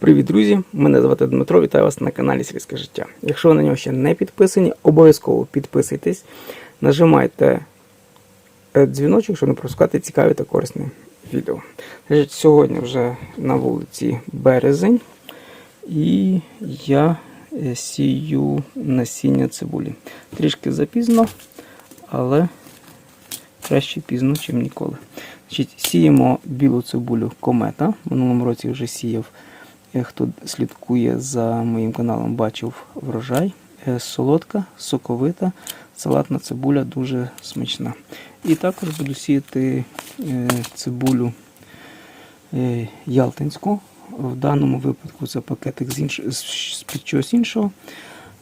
Привіт, друзі! Мене звати Дмитро, вітаю вас на каналі Сільське життя. Якщо ви на нього ще не підписані, обов'язково підписуйтесь, нажимайте е, дзвіночок, щоб не пропускати цікаві та корисні відео. Сьогодні вже на вулиці березень, і я е, сію насіння цибулі. Трішки запізно, але краще пізно, ніж ніколи. Значить, Сіємо білу цибулю комета. В минулому році вже сіяв. Е, Хто слідкує за моїм каналом, бачив врожай. Е, Солодка, соковита, салатна цибуля дуже смачна. І також буду сіяти е, цибулю ялтинську. В даному випадку це пакетик з, інш... з під чогось іншого,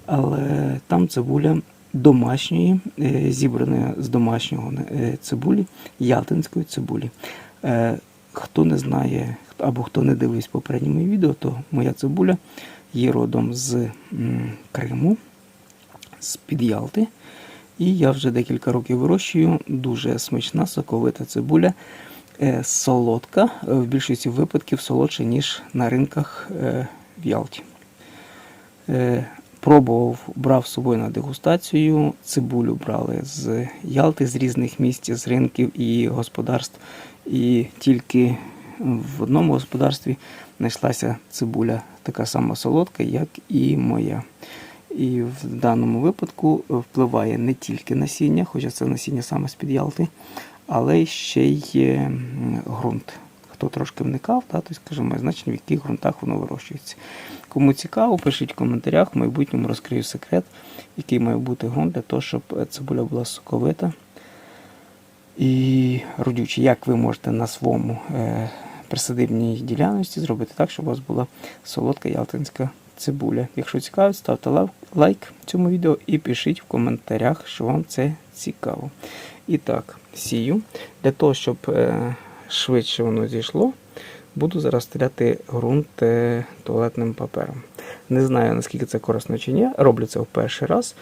але там цибуля домашньої, зібрана з домашнього цибулі, ялтинської цибулі. Хто не знає або хто не дивився попередні мої відео, то моя цибуля є родом з Криму, з під Ялти. І я вже декілька років вирощую. Дуже смачна, соковита цибуля, е, солодка, в більшості випадків солодша, ніж на ринках е, в Ялті. Е, Пробував, брав з собою на дегустацію. Цибулю брали з Ялти, з різних місць, з ринків і господарств. І тільки в одному господарстві знайшлася цибуля така сама солодка, як і моя. І в даному випадку впливає не тільки насіння, хоча це насіння саме з-під Ялти, але ще й ґрунт. Хто трошки вникав, да, то скажімо, має значення, в яких ґрунтах воно вирощується. Кому цікаво, пишіть в коментарях, в майбутньому розкрию секрет, який має бути ґрунт для того, щоб цибуля була соковита і родюча. Як ви можете на своєму е, присадибній ділянності зробити так, щоб у вас була солодка ялтинська цибуля. Якщо цікаво, ставте лайк цьому відео і пишіть в коментарях, що вам це цікаво. І так, сію. Для того, щоб е, швидше воно зійшло, буду зараз стріляти ґрунт е, туалетним папером. Не знаю, наскільки це корисно чи ні. Роблю це в перший раз.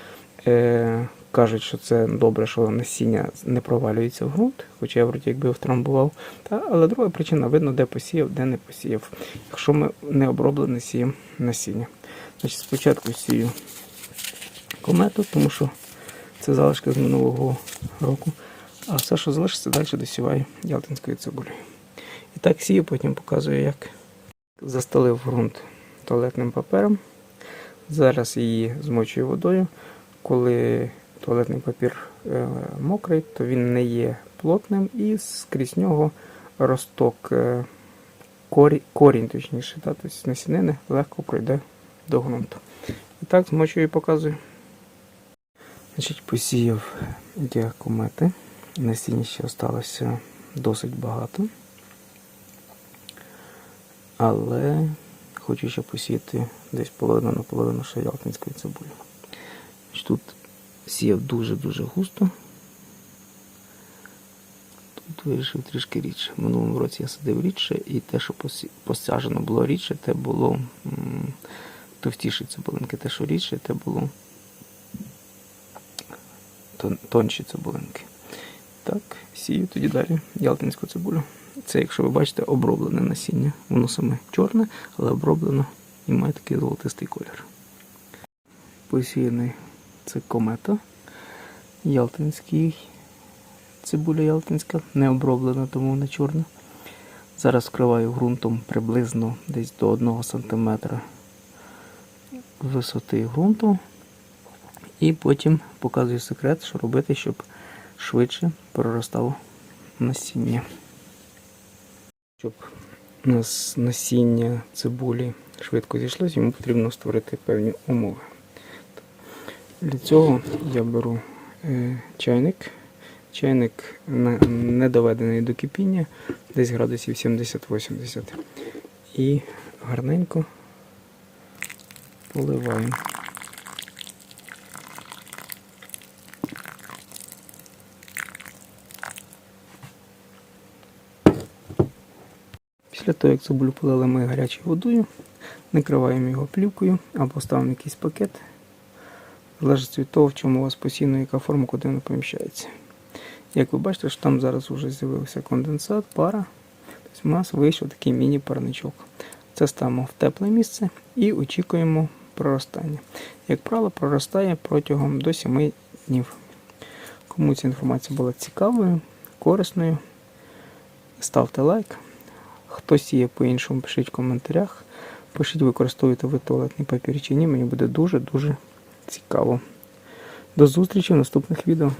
Кажуть, що це добре, що насіння не провалюється в ґрунт, хоча я вроді якби втрамбував. Та, але друга причина видно, де посіяв, де не посіяв. Якщо ми не оброблене сіємо насіння. Значить, спочатку сію комету, тому що це залишки з минулого року. А все, що залишиться, далі досіваю ялтинською цибулею. І так сію, потім показую, як застелив ґрунт туалетним папером. Зараз її змочую водою. Коли туалетний папір е, мокрий, то він не є плотним і скрізь нього росток, е, корі, корінь, точніше, та, тобто насінини легко пройде до ґрунту. І так змочую і показую. Значить, посіяв діакомети. Насіння ще залишилося досить багато. Але хочу ще посіяти десь половину на половину ялтинської цибулі. Тут сіяв дуже-дуже густо. Тут вирішив трішки рідше. В минулому році я садив рідше, і те, що посаджено було рідше, те було м, товстіші цибулинки. Те, що рідше, те було тонші цибулинки. Так, сію тоді далі ялтинську цибулю. Це, якщо ви бачите, оброблене насіння. Воно саме чорне, але оброблено і має такий золотистий колір. Посіяний це комета. Ялтинський. Цибуля ялтинська, не оброблена, тому вона чорна. Зараз вкриваю ґрунтом приблизно десь до 1 см висоти ґрунту. І потім показую секрет, що робити, щоб швидше проростало насіння. Щоб у нас насіння цибулі швидко зійшлося, йому потрібно створити певні умови. Для цього я беру е, чайник. Чайник не доведений до кипіння, десь градусів 70-80. І гарненько поливаю. Після того, як цибулю полили ми гарячою водою, накриваємо його плівкою або ставимо якийсь пакет. Залежить від того, в чому у вас постійно яка форма, куди вона поміщається. Як ви бачите, що там зараз вже з'явився конденсат, пара. Тобто у нас вийшов такий міні-парничок. Це ставимо в тепле місце і очікуємо проростання. Як правило, проростає протягом до 7 днів. Кому ця інформація була цікавою, корисною, ставте лайк. Хто сіє по-іншому, пишіть в коментарях. Пишіть, використовуєте ви туалетний папір чи ні, мені буде дуже-дуже цікаво. До зустрічі в наступних відео.